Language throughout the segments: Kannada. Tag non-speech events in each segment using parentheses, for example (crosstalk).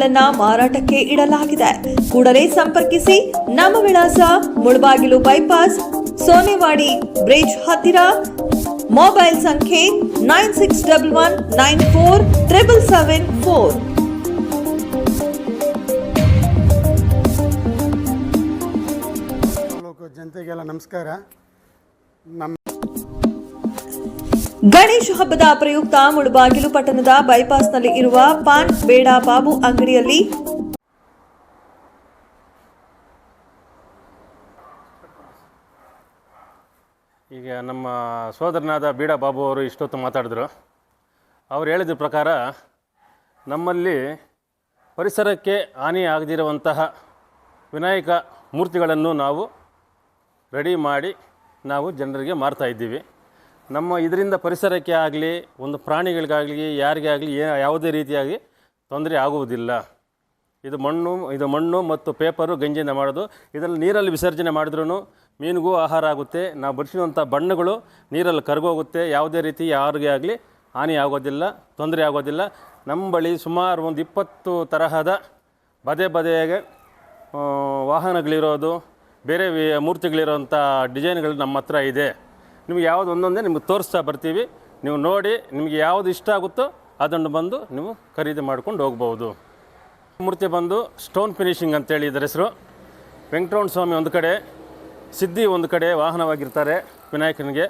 ಮೂರ್ತಿಗಳನ್ನ ಮಾರಾಟಕ್ಕೆ ಇಡಲಾಗಿದೆ. ಕೂಡಲೇ ಸಂಪರ್ಕಿಸಿ ನಮ್ಮ ವಿಳಾಸ ಮುಳಬಾಗಿಲು ಬೈಪಾಸ್ ಸೋನೆವಾಡಿ ಬ್ರಿಡ್ಜ್ ಹತ್ತಿರ. ಮೊಬೈಲ್ ಸಂಖ್ಯೆ nine six double one nine four seven four. ಜನತೆಗೆಲ್ಲ ನಮಸ್ಕಾರ. ನಮ್ಮ ಗಣೇಶ ಹಬ್ಬದ ಪ್ರಯುಕ್ತ ಮುಳಬಾಗಿಲು ಪಟ್ಟಣದ ಬೈಪಾಸ್ನಲ್ಲಿ ಇರುವ ಪಾನ್ ಬೇಡ ಬಾಬು ಅಂಗಡಿಯಲ್ಲಿ ಈಗ ನಮ್ಮ ಸೋದರನಾದ ಬೀಡ ಬಾಬು ಅವರು ಇಷ್ಟೊತ್ತು ಮಾತಾಡಿದ್ರು. ಅವ್ರು ಹೇಳಿದ ಪ್ರಕಾರ ನಮ್ಮಲ್ಲಿ ಪರಿಸರಕ್ಕೆ ಹಾನಿ ಆಗದಿರುವಂತಹ ವಿನಾಯಕ ಮೂರ್ತಿಗಳನ್ನು ನಾವು ರೆಡಿ ಮಾಡಿ ನಾವು ಜನರಿಗೆ ಮಾರ್ತಾ ಇದ್ದೀವಿ. ನಮ್ಮ ಇದರಿಂದ ಪರಿಸರಕ್ಕೆ ಆಗಲಿ ಒಂದು ಪ್ರಾಣಿಗಳಿಗಾಗಲಿ ಯಾರಿಗೆ ಆಗಲಿ ಯಾವುದೇ ರೀತಿಯಾಗಿ ತೊಂದರೆ ಆಗುವುದಿಲ್ಲ. ಇದು ಮಣ್ಣು ಇದು ಮಣ್ಣು ಮತ್ತು ಪೇಪರು ಗಂಜಿಯಿಂದ ಮಾಡೋದು. ಇದರಲ್ಲಿ ನೀರಲ್ಲಿ ವಿಸರ್ಜನೆ ಮಾಡಿದ್ರೂ ಮೀನಿಗೂ ಆಹಾರ ಆಗುತ್ತೆ. ನಾವು ಬಡಿಸಿರುವಂಥ ಬಣ್ಣಗಳು ನೀರಲ್ಲಿ ಕರಗೋಗುತ್ತೆ. ಯಾವುದೇ ರೀತಿ ಯಾರಿಗೆ ಆಗಲಿ ಹಾನಿ ಆಗೋದಿಲ್ಲ ತೊಂದರೆ ಆಗೋದಿಲ್ಲ. ನಮ್ಮ ಬಳಿ ಸುಮಾರು ಒಂದು ಇಪ್ಪತ್ತು ತರಹದ ಬದೆ ಬದೆಗೆ ಆ, ವಾಹನಗಳಿರೋದು ಬೇರೆ ಮೂರ್ತಿಗಳಿರೋಂಥ ಡಿಸೈನ್ಗಳು ನಮ್ಮ ಹತ್ರ ಇದೆ. ನಿಮ್ಗೆ ಯಾವುದು ಒಂದೊಂದೇ ನಿಮ್ಗೆ ತೋರಿಸ್ತಾ ಬರ್ತೀವಿ. ನೀವು ನೋಡಿ ನಿಮಗೆ ಯಾವುದು ಇಷ್ಟ ಆಗುತ್ತೋ ಅದನ್ನು ಬಂದು ನೀವು ಖರೀದಿ ಮಾಡ್ಕೊಂಡು ಹೋಗ್ಬೋದು. ಮೂರ್ತಿ ಬಂದು ಸ್ಟೋನ್ ಫಿನಿಶಿಂಗ್ ಅಂತೇಳಿ ಇದರ ಹೆಸರು. ವೆಂಕಟರಮಣ ಸ್ವಾಮಿ ಒಂದು ಕಡೆ, ಸಿದ್ಧಿ ಒಂದು ಕಡೆ ವಾಹನವಾಗಿರ್ತಾರೆ ವಿನಾಯಕನಿಗೆ.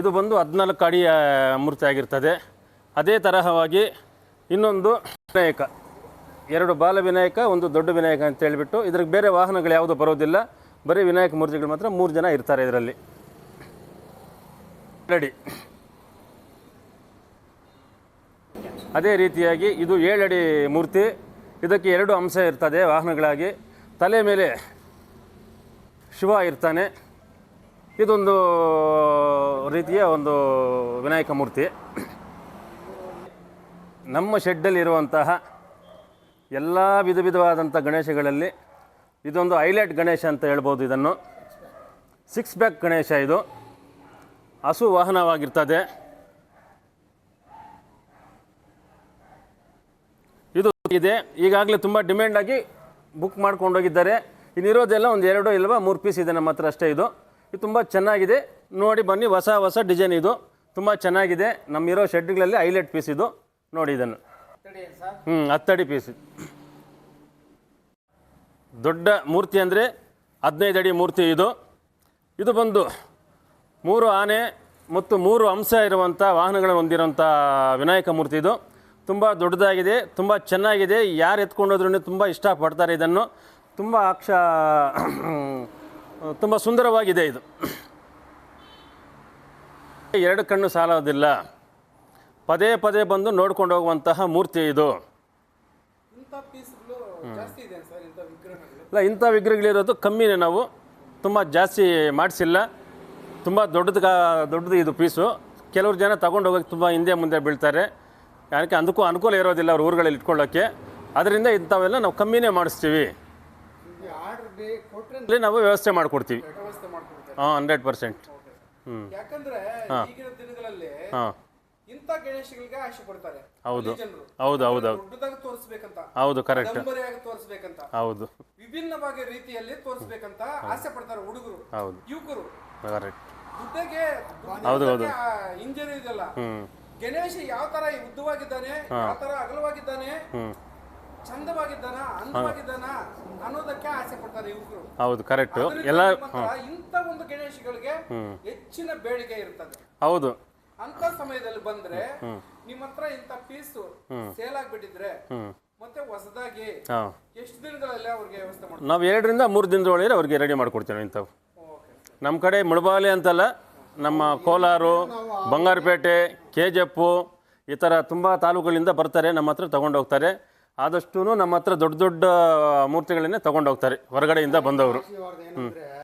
ಇದು ಬಂದು ಹದಿನಾಲ್ಕು ಅಡಿಯ ಮೂರ್ತಿ ಆಗಿರ್ತದೆ. ಅದೇ ತರಹವಾಗಿ ಇನ್ನೊಂದು ವಿನಾಯಕ. ಎರಡು ಬಾಲ ವಿನಾಯಕ, ಒಂದು ದೊಡ್ಡ ವಿನಾಯಕ ಅಂತ ಹೇಳಿಬಿಟ್ಟು ಇದ್ರಿಗೆ ಬೇರೆ ವಾಹನಗಳು ಯಾವುದು ಬರೋದಿಲ್ಲ. ಬರೀ ವಿನಾಯಕ ಮೂರ್ತಿಗಳು ಮಾತ್ರ ಮೂರು ಜನ ಇರ್ತಾರೆ ಇದರಲ್ಲಿ. ರೆಡಿ. ಅದೇ ರೀತಿಯಾಗಿ ಇದು ಏಳಡಿ ಮೂರ್ತಿ, ಇದಕ್ಕೆ ಎರಡು ಅಂಶ ಇರ್ತದೆ ವಾಹನಗಳಾಗಿ. ತಲೆ ಮೇಲೆ ಶಿವ ಇರ್ತಾನೆ. ಇದೊಂದು ರೀತಿಯ ಒಂದು ವಿನಾಯಕ ಮೂರ್ತಿ. ನಮ್ಮ ಶೆಡ್ಡಲ್ಲಿರುವಂತಹ ಎಲ್ಲ ವಿಧ ವಿಧವಾದಂಥ ಗಣೇಶಗಳಲ್ಲಿ ಇದೊಂದು ಹೈಲೈಟ್ ಗಣೇಶ ಅಂತ ಹೇಳ್ಬೋದು ಇದನ್ನು. ಸಿಕ್ಸ್ ಬ್ಯಾಕ್ ಗಣೇಶ ಇದು. ಹಸು ವಾಹನವಾಗಿರ್ತದೆ. ಇದು ಇದೆ. ಈಗಾಗಲೇ ತುಂಬ ಡಿಮ್ಯಾಂಡಾಗಿ ಬುಕ್ ಮಾಡ್ಕೊಂಡೋಗಿದ್ದಾರೆ ಇನ್ನಿರೋದೆಲ್ಲ ಒಂದು ಎರಡು ಇಲ್ವಾ ಮೂರು ಪೀಸ್ ಇದೆ ನಮ್ಮ ಹತ್ರ ಅಷ್ಟೇ ಇದು. ಇದು ತುಂಬ ಚೆನ್ನಾಗಿದೆ. ನೋಡಿ ಬನ್ನಿ, ಹೊಸ ಹೊಸ ಡಿಸೈನ್ ಇದು. ತುಂಬ ಚೆನ್ನಾಗಿದೆ. ನಮ್ಮಿರೋ ಶೆಡ್ಗಳಲ್ಲಿ ಹೈಲೈಟ್ ಪೀಸ್ ಇದು. ನೋಡಿ ಇದನ್ನು. ಹ್ಞೂ ಹತ್ತಡಿ ಪೀಸ್ ದೊಡ್ಡ ಮೂರ್ತಿ ಅಂದರೆ ಹದಿನೈದು ಅಡಿ ಮೂರ್ತಿ ಇದು. ಇದು ಬಂದು ಮೂರು ಆನೆ ಮತ್ತು ಮೂರು ಅಂಶ ಇರುವಂಥ ವಾಹನಗಳನ್ನು ಹೊಂದಿರುವಂಥ ವಿನಾಯಕ ಮೂರ್ತಿ ಇದು. ತುಂಬ ದೊಡ್ಡದಾಗಿದೆ ತುಂಬ ಚೆನ್ನಾಗಿದೆ. ಯಾರು ಎತ್ಕೊಂಡೋದ್ರೂ ತುಂಬ ಇಷ್ಟಪಡ್ತಾರೆ ಇದನ್ನು. ತುಂಬ ಅಕ್ಷ (clears throat) ತುಂಬ ಸುಂದರವಾಗಿದೆ ಇದು. ಎರಡು ಕಣ್ಣು ಸಾಲೋದಿಲ್ಲ. ಪದೇ ಪದೇ ಬಂದು ನೋಡ್ಕೊಂಡು ಹೋಗುವಂತಹ ಮೂರ್ತಿ ಇದು. ಇಲ್ಲ ಇಂಥ ವಿಗ್ರಹಗಳಿರೋದು ಕಮ್ಮಿನೇ ನಾವು. ತುಂಬ ಜಾಸ್ತಿ ಮಾಡಿಸಿಲ್ಲ. ತುಂಬ ದೊಡ್ಡದು ದೊಡ್ಡದು ಇದು ಪೀಸು ಕೆಲವ್ರು ಜನ ತಗೊಂಡು ಹೋಗೋಕ್ಕೆ ತುಂಬ ಹಿಂದೆ ಮುಂದೆ ಬೀಳ್ತಾರೆ. ಯಾಕೆ ಅದಕ್ಕೂ ಅನುಕೂಲ ಇರೋದಿಲ್ಲ ಅವ್ರ ಊರುಗಳಲ್ಲಿ ಇಟ್ಕೊಳ್ಳೋಕ್ಕೆ ಅದರಿಂದ ಇಂಥವೆಲ್ಲ ನಾವು ಕಮ್ಮಿನೇ ಮಾಡಿಸ್ತೀವಿ. ಇಲ್ಲಿ ನಾವು ವ್ಯವಸ್ಥೆ ಮಾಡಿಕೊಡ್ತೀವಿ. ಹಾಂ ಹಂಡ್ರೆಡ್ ಪರ್ಸೆಂಟ್ ಹ್ಞೂ ಹಾಂ. ಹೌದು. ಹೌದು ಹೌದು ಹೌದು. ಕರೆಕ್ಟ್ ಹೌದು ವಿಭಿನ್ನವಾಗಿ ರೀತಿಯಲ್ಲಿ ತೋರಿಸ್ಬೇಕಂತ ಆಸೆ ಪಡ್ತಾರೆ ಹುಡುಗರು ಹೌದು. ಯುವಕರು. ಕರೆಕ್ಟ್ ಹೌದು, ಹೌದು. ಇಂಜರಿ ಇದೆಲ್ಲ ಗಣೇಶ ಯಾವ ತರ ಉದ್ದವಾಗಿದ್ದಾನೆ ಯಾವ ತರ ಅಗಲವಾಗಿದ್ದಾನೆ ಚಂದವಾಗಿದ್ದಾನ ಅಂದವಾಗಿದ್ದಾನ ಅನ್ನೋದಕ್ಕೆ ಆಸೆ ಪಡ್ತಾರೆ ಯುವಕರು ಹೌದು ಕರೆಕ್ಟ್. ಎಲ್ಲ ಇಂಥ ಒಂದು ಗಣೇಶಗಳಿಗೆ ಹೆಚ್ಚಿನ ಬೇಡಿಕೆ ಇರ್ತದೆ. ಹೌದು. ಅಂತ ಸಮಯದಲ್ಲಿ ಬಂದ್ರೆ ನಿಮ್ಮ ಹತ್ರ ಇಂಥ ಪೀಸ್ ಸೇಲ್ ಆಗ್ಬಿಟ್ಟಿದ್ರೆ ಮತ್ತೆ ಹೊಸದಾಗಿ ಎಷ್ಟು ದಿನಗಳಲ್ಲಿ ಅವ್ರಿಗೆ ವ್ಯವಸ್ಥೆ ಮಾಡಿ ನಾವು ಎರಡರಿಂದ ಮೂರು ದಿನದೊಳಗೆ ಅವ್ರಿಗೆ ರೆಡಿ ಮಾಡ್ಕೊಡ್ತೇವೆ ಇಂಥವು. ನಮ್ಮ ಕಡೆ ಮುಳಬಾಲೆ ಅಂತಲ್ಲ, ನಮ್ಮ ಕೋಲಾರು, ಬಂಗಾರಪೇಟೆ ಕೆ ಜೆಪ್ಪು ಈ ಥರ ತುಂಬ ತಾಲೂಕುಗಳಿಂದ ಬರ್ತಾರೆ, ನಮ್ಮ ಹತ್ರ ತೊಗೊಂಡೋಗ್ತಾರೆ ಆದಷ್ಟು ನಮ್ಮ ಹತ್ರ ದೊಡ್ಡ ದೊಡ್ಡ ಮೂರ್ತಿಗಳನ್ನೇ ತೊಗೊಂಡೋಗ್ತಾರೆ ಹೊರಗಡೆಯಿಂದ ಬಂದವರು. ಏನಂದ್ರೆ